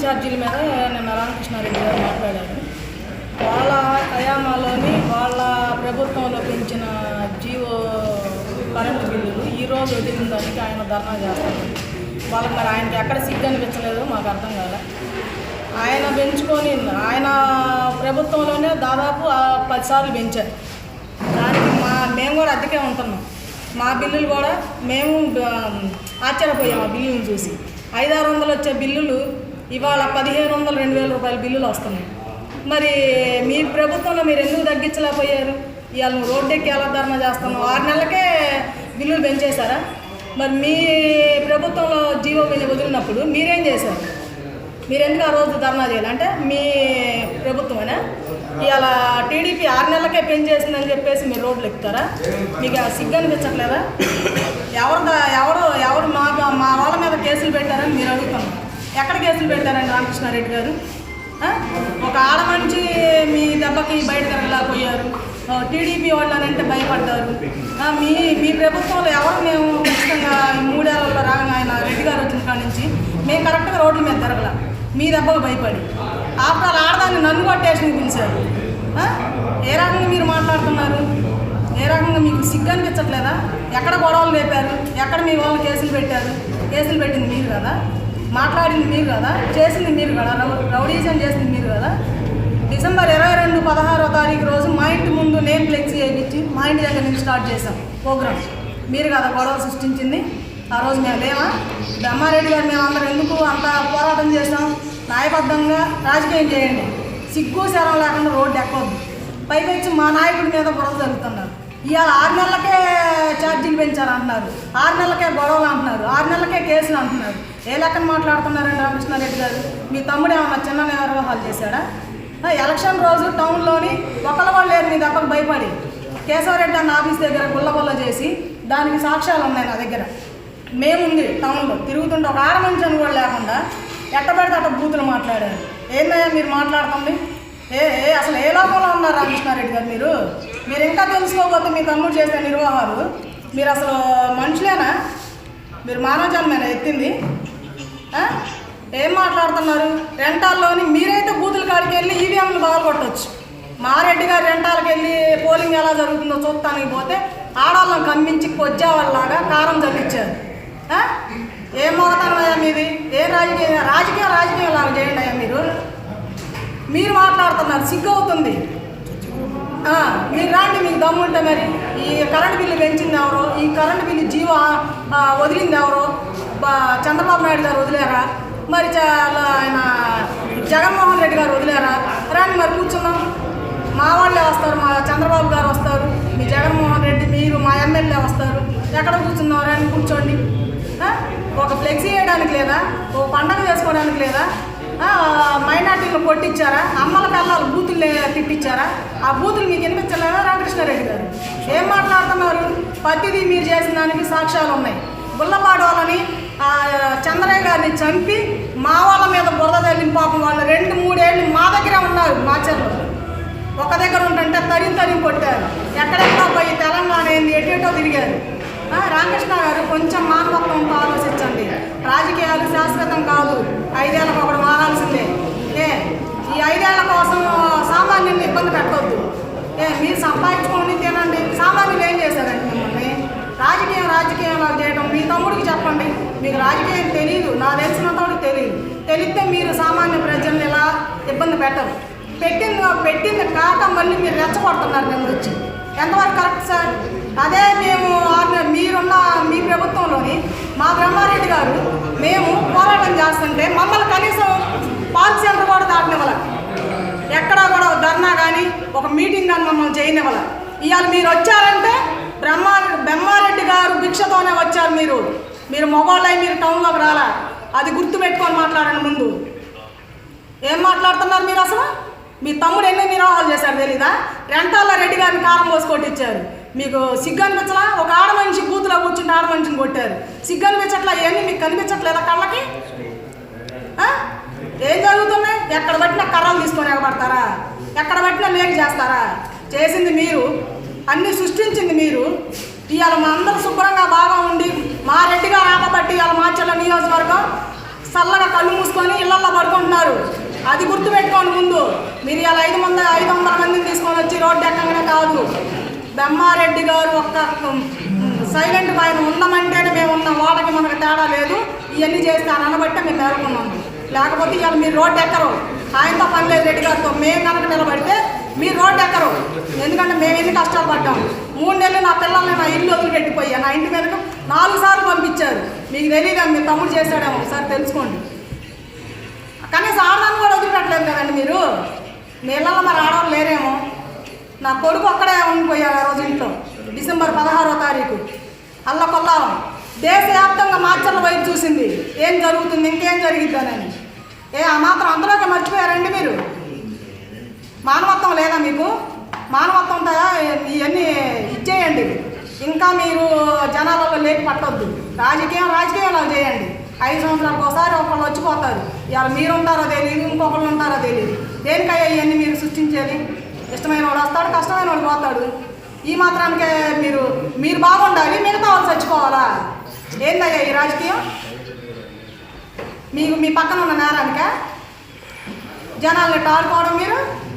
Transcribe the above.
Current ఛార్జీల మీద నిన్న రామకృష్ణారెడ్డి గారు మాట్లాడారు. వాళ్ళ హయామాలోని వాళ్ళ ప్రభుత్వంలో పెంచిన జీవో కరెంటు బిల్లులు ఈరోజు వదిలిన దానికి ఆయన ధర్నా చేస్తారు. వాళ్ళకి మరి ఆయనకి ఎక్కడ సిగ్గు అనిపించలేదు మాకు అర్థం కాలే. ఆయన పెంచుకొని ఆయన ప్రభుత్వంలోనే దాదాపు పదిసార్లు పెంచారు. దానికి మా మేము కూడా అద్దెకే ఉంటున్నాం. మా బిల్లులు కూడా మేము ఆశ్చర్యపోయాం ఆ బిల్లులను చూసి. ఐదారు వందలు వచ్చే బిల్లులు ఇవాళ పదిహేను వందలు రెండు వేల రూపాయల బిల్లులు వస్తున్నాయి. మరి మీ ప్రభుత్వంలో మీరు ఎందుకు తగ్గించలేకపోయారు? ఇవాళ నువ్వు రోడ్డెక్కి ఎలా ధర్నా చేస్తున్నావు? ఆరు నెలలకే బిల్లులు పెంచేశారా? మరి మీ ప్రభుత్వంలో జీవో వదిలినప్పుడు మీరేం చేశారు? మీరు ఎందుకు ఆ రోజు ధర్నా చేయాలి? అంటే మీ ప్రభుత్వమేనా? ఇవాళ టీడీపీ ఆరు నెలలకే పెంచేసిందని చెప్పేసి మీరు రోడ్లు ఎక్కుతారా? మీకు సిగ్గు అనిపించట్లేదా? ఎవరు దా- ఎవరు ఎవరు మా మా వాళ్ళ మీద కేసులు పెట్టారని మీరు అడుగుతున్నారు. కేసులు పెట్టారండి రామకృష్ణారెడ్డి గారు. ఒక ఆడ మీ దెబ్బకి బయటకు వెళ్ళలేకపోయారు ఆ, టీడీపీ వాళ్ళనంటే భయపడ్డారు. మీ మీ ప్రభుత్వంలో ఎవరు మేము ఖచ్చితంగా ఈ మూడేళ్ళలో రాగా ఆయన రెడ్డి గారు వచ్చిన కాడి నుంచి మేము కరెక్ట్గా రోడ్ల మీద తిరగల. మీ దెబ్బకు భయపడి. ఆఫ్టర్ ఆడదాన్ని నన్ను కొట్టేసి పిలిచారు. ఏ రకంగా మీరు మాట్లాడుతున్నారు? ఏ రకంగా మీకు సిగ్గు అనిపించట్లేదా? ఎక్కడ గొడవలు లేపారు? ఎక్కడ మీ వాళ్ళు కేసులు పెట్టారు? కేసులు పెట్టింది మీరు కదా? మాట్లాడింది మీరు కదా? చేసింది మీరు కదా? రౌ- రౌడీజం చేసింది మీరు కదా? డిసెంబర్ ఇరవై రెండు పదహారో తారీఖు రోజు మా ఇంటి ముందు నేమ్ ఫ్లెక్సీ వేయించి మా ఇంటి దగ్గర నుంచి స్టార్ట్ చేసాం ప్రోగ్రామ్. మీరు కదా గొడవ సృష్టించింది? ఆ రోజు మేము లేమా? బ్రహ్మారెడ్డి గారు మేము అందరం ఎందుకు అంత పోరాటం చేసాం న్యాయబద్ధంగా రాజకీయం చేయండి. సిగ్గు శరం లేకుండా రోడ్డు ఎక్కొద్దు పైపెచ్చి మా నాయకుడి మీద గొడవ జరుగుతున్నారు ఇవాళ ఆరు నెలలకే ఛార్జీలు పెంచారు అంటున్నారు ఆరు నెలలకే గొడవలు అంటున్నారు. ఆరు నెలలకే కేసులు అంటున్నారు. ఏ లెక్కన మాట్లాడుతున్నారండి రామకృష్ణారెడ్డి గారు? మీ తమ్ముడు ఏమన్నా చిన్న నిర్వాహాలు చేశాడా? ఎలక్షన్ రోజు టౌన్లోని ఒకళ్ళ వాళ్ళు లేరు మీ దెబ్బకు భయపడి కేశవరెడ్డి అన్న ఆఫీస్ దగ్గర గుల్లబుల్ల చేసి దానికి సాక్ష్యాలు ఉన్నాయి నా దగ్గర. మేముంది టౌన్లో తిరుగుతుంటే ఒక ఆరు మనిషి అని కూడా లేకుండా ఎట్ట పెడితే అట్ట బూతులు మాట్లాడారు. ఏందయ్యా మీరు మాట్లాడుతుంది? ఏ ఏ అసలు ఏ లోపంలో ఉన్నారు రామకృష్ణారెడ్డి గారు మీరు? మీరు ఇంకా తెలుసుకోకపోతే మీ తమ్ముడు చేసే నిర్వాహాలు మీరు అసలు మనుషులేనా? మీరు మానవ ఎత్తింది? ఏం మాట్లాడుతున్నారు? రెంటాల్లోని మీరైతే బూతుల కాడికి వెళ్ళి ఈవీఎంలు బాగా మారెడ్డి గారు రెంటాలకు వెళ్ళి పోలింగ్ ఎలా జరుగుతుందో చూస్తానికి పోతే ఆడవాళ్ళని కమ్మించి కొజ్జావాళ్ళలాగా కారం చల్లించారు ఏం మోగతనమయ్యా మీది? ఏ రాజకీయ రాజకీయ రాజకీయం లాగా చేయండి అయ్యా మీరు. మీరు మాట్లాడుతున్నారు సిగ్గు అవుతుంది మీరు రాండి మీకు దమ్ముంటే మరి. ఈ కరెంట్ బిల్లు పెంచింది ఎవరో ఈ కరెంట్ బిల్లు జీవో వదిలింది ఎవరో? చంద్రబాబు నాయుడు గారు వదిలేరా? మరి చాలా ఆయన జగన్మోహన్ రెడ్డి గారు వదిలేరా? రండి మరి కూర్చున్నాం మా వాళ్ళే వస్తారు మా చంద్రబాబు గారు వస్తారు మీ జగన్మోహన్ రెడ్డి మీరు మా ఎమ్మెల్యే వస్తారు. ఎక్కడ కూర్చున్నాం అని కూర్చోండి. ఒక ఫ్లెక్సీ వేయడానికి లేదా? ఓ పండగ చేసుకోవడానికి లేదా? మైనార్టీలు కొట్టించారా? అమ్మల పిల్లలు బూతులు తిట్టించారా? ఆ బూతులు మీకు వినిపించలేదా రామకృష్ణారెడ్డి గారు? ఏం మాట్లాడుతున్నారు? ప్రతిదీ మీరు చేసిన దానికి సాక్ష్యాలు ఉన్నాయి. గుల్లపాడు వాళ్ళని చంద్రయ్య గారిని చంపి మా వాళ్ళ మీద బురద తల్లిం పాపం వాళ్ళు రెండు మూడేళ్ళు మా దగ్గరే ఉన్నారు మాచర్లో ఒక దగ్గర ఉంటుంటే తరిం తరిం కొట్టారు. ఎక్కడెక్కడ పోయి తెలంగాణ ఏంది ఎటేటో తిరిగారు. రామకృష్ణ గారు కొంచెం మానవత్వంతో ఆలోచించండి. రాజకీయాలు శాశ్వతం కాదు. ఐదేళ్ళకు ఒకటి మారాల్సిందే ఏ ఈ ఐదేళ్ళ కోసం సామాన్యుల్ని ఇబ్బంది పెట్టవద్దు ఏ మీరు సంపాదించుకోండి తినండి. సామాన్యులు ఏం చేశారండి మిమ్మల్ని? రాజకీయం రాజకీయం చేయడం మీ తమ్ముడికి చెప్పండి. మీకు రాజకీయం తెలియదు నా తెలిసినంత వరకు తెలియదు తెలిస్తే మీరు సామాన్య ప్రజల్ని ఎలా ఇబ్బంది పెట్టరు. పెట్టింది పెట్టింది కాక మళ్ళీ మీరు రెచ్చగొడుతున్నారు నిన్న వచ్చి. ఎంతవరకు కరెక్ట్ సార్? అదే మేము మీరున్న మీ ప్రభుత్వంలోని మా బ్రహ్మారెడ్డి గారు మేము పోరాటం చేస్తుంటే మమ్మల్ని కనీసం పార్క్ సెంటర్ కూడా దాటనివ్వాలి. ఎక్కడా కూడా ధర్నా కానీ ఒక మీటింగ్ కానీ మమ్మల్ని చేయనివ్వాలి. ఇవాళ మీరు వచ్చారంటే బ్రహ్మా బ్రహ్మారెడ్డి గారు భిక్షతోనే వచ్చారు మీరు. మీరు మొగోళ్ళై మీరు టౌన్లోకి రాలా? అది గుర్తుపెట్టుకొని మాట్లాడండి ముందు. ఏం మాట్లాడుతున్నారు మీరు అసలు? మీ తమ్ముడు ఎన్ని నిరాహాలు చేశారు తెలీదా? రెంటాల రెడ్డి గారిని కారం పోసుకొట్టిచ్చారు. మీకు సిగ్గు అనిపించలా ఒక ఆడ మనిషి బూతులో కూర్చుంటే ఆడ మనిషిని కొట్టారు. సిగ్గు అనిపించట్లా ఏమి మీకు కనిపించట్లేదా కళ్ళకి? ఏం జరుగుతున్నాయి? ఎక్కడ పట్టినా కర్రలు తీసుకొని ఎగబడతారా? ఎక్కడ పట్టినా లేక చేస్తారా? చేసింది మీరు. అన్ని సృష్టించింది మీరు. ఇవాళ మా అందరూ శుభ్రంగా బాగా ఉండి మా రెడ్డి గారు ఆపబట్టి ఇవాళ మార్చల నియోజకవర్గం చల్లగా కళ్ళు మూసుకొని ఇళ్ళలో పడుకుంటున్నారు. అది అది గుర్తుపెట్టుకోండి ముందు. మీరు ఇలా ఐదు మంది ఐదు వందల మందిని తీసుకొని వచ్చి రోడ్డు ఎక్కగానే కాదు. బెమ్మారెడ్డి గారు ఒక్క సైలెంట్ ఆయన ఉన్నామంటేనే మేము ఉన్నాం వాళ్ళకి మనకు తేడా లేదు. ఇవన్నీ చేస్తే అనబట్టే మేము మేలుకున్నాం లేకపోతే ఇవాళ మీరు రోడ్డు ఎక్కరు. ఆయనతో పని లేదు రెడ్డి గారితో. మేము కనుక నిలబడితే మీరు రోడ్డు ఎక్కరు. ఎందుకంటే మేము ఎన్ని కష్టాలు పడ్డాం. మూడు నెలలు నా పిల్లల్ని నా ఇల్లు వదిలిపెట్టిపోయా నా ఇంటి మీదకు నాలుగు సార్లు పంపించారు. మీకు తెలియదు మీ తమ్ముడు చేశాడేమో. ఒకసారి తెలుసుకోండి. కనీసం ఆడదాన్ని కూడా వదిలిపెట్టలేదు కదండి మీరు. మీ మరి ఆడవాళ్ళు లేరేమో. నా కొడుకు ఒక్కడే ఉండిపోయాడు ఆ రోజు ఇంట్లో. డిసెంబర్ పదహారో తారీఖు. అల్లకొల్లాలం దేశవ్యాప్తంగా మార్చర్ల వైపు చూసింది. ఏం జరుగుతుంది? ఇంకేం జరిగిద్దానని ఏ ఆ మాత్రం అంతలోకి మర్చిపోయారండి మీరు? మానవత్వం లేదా మీకు? మానవత్వం ఇవన్నీ ఇచ్చేయండి. ఇంకా మీరు జనాలలో లేకి పట్టొద్దు. రాజకీయం రాజకీయాలు చేయండి. ఐదు సంవత్సరాలకు ఒకసారి ఒకళ్ళు వచ్చిపోతారు. ఇవాళ మీరు ఉంటారో తెలియదు ఇంకొకళ్ళు ఉంటారో తెలియదు దేనికయ్యా ఇవన్నీ మీరు సృష్టించేది? ఇష్టమైన వాడు వస్తాడు కష్టమైన వాడు పోతాడు. ఈ మాత్రానికే మీరు మీరు బాగుండాలి మిగతా వాళ్ళు చచ్చిపోవాలా? ఏందయ్యా ఈ రాజకీయం? మీకు మీ పక్కన ఉన్న నేరానికే? జనాల్ని టాడుకోవడం మీరు?